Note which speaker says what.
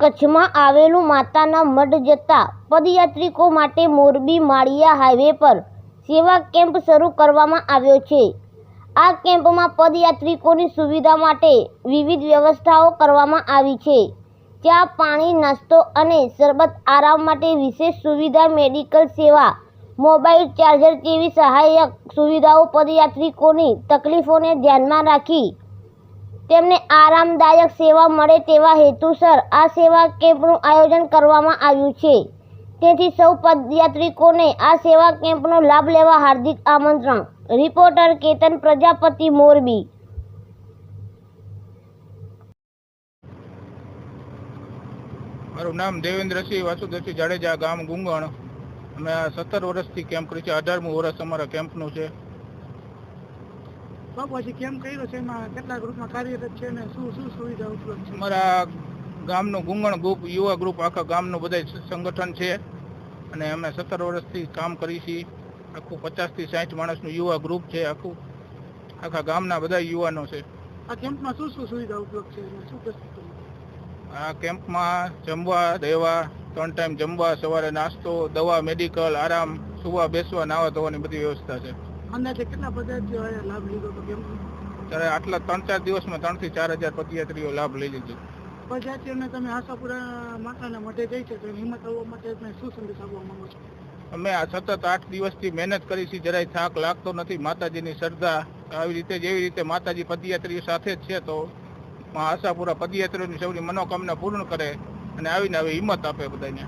Speaker 1: કચ્છમાં આવેલું માતાના મઢ જતા પદયાત્રિકો માટે મોરબી માળિયા હાઈવે પર સેવા કેમ્પ શરૂ કરવામાં આવ્યો છે. આ કેમ્પમાં પદયાત્રિકોની સુવિધા માટે વિવિધ વ્યવસ્થાઓ કરવામાં આવી છે. ચા, પાણી, નાસ્તો અને શરબત આરામ માટે વિશેષ સુવિધા, મેડિકલ સેવા, મોબાઈલ ચાર્જર જેવી સહાયક સુવિધાઓ પદયાત્રિકોની તકલીફોને ધ્યાનમાં રાખી તેમને આરામદાયક સેવા મળે તેવા હેતુસર આ સેવા કેમ્પનું આયોજન કરવામાં આવ્યું છે. તેથી સૌ પદયાત્રિકોને આ સેવા કેમ્પનો લાભ લેવા હાર્દિક આમંત્રણ. રિપોર્ટર કેતન પ્રજાપતિ, મોરબી.
Speaker 2: મારું નામ દેવેન્દ્રસિંહ વાસુદેવસિંહ જાડેજા ગામ ગુંગણ. અમે સત્તર વર્ષથી કેમ્પ કરી છે. અઢારમું વર્ષ અમારા કેમ્પનું છે.
Speaker 3: બાપુ હજી કેમ કર્યો છે એમાં? કેટલા ગ્રુપમાં કાર્યરત છે અને શું શું સુવિધા ઉપલબ્ધ છે?
Speaker 2: અમારા ગામનું ગુંગણ ગ્રુપ યુવા ગ્રુપ આખા ગામનું બધા સંગઠન છે. અને અમે સત્તર વર્ષથી કામ કરી છીએ. આખું પચાસથી સાઠ માણસનું યુવા ગ્રુપ છે આખું. આખા ગામના બધા યુવાનો છે.
Speaker 3: આ કેમ્પમાં શું શું સુવિધા ઉપલબ્ધ છે? શું
Speaker 2: આ કેમ્પમાં જમવા રહેવા ત્રણ ટાઈમ જમવા સવારે નાસ્તો દવા મેડિકલ આરામ સુવા બેસવા નાવા ધોવાની બધી વ્યવસ્થા છે.
Speaker 3: અંદાજે કેટલા પદાર્થીઓ લાભ લીધો તો કેમ?
Speaker 2: ત્યારે આટલા ત્રણ ચાર દિવસમાં ત્રણથી ચાર હજાર પદયાત્રીઓ લાભ લઈ લીધો.
Speaker 3: પદયાત્રીઓને તમે આશાપુરા માતાના મઢે જઈ છે તો હિંમત આવવા માટે તમે શું સંદેશ આપવા માંગો છો?
Speaker 2: અમે આ સતત આઠ દિવસથી મહેનત કરી છે જરાય થાક લાગતો નથી. માતાજીની શ્રદ્ધા આવી રીતે જેવી રીતે માતાજી પદયાત્રીઓ સાથે જ છે તો આશાપુરા પદયાત્રીઓની સૌની મનોકામના પૂર્ણ કરે અને આવીને આવી હિંમત આપે બધાને.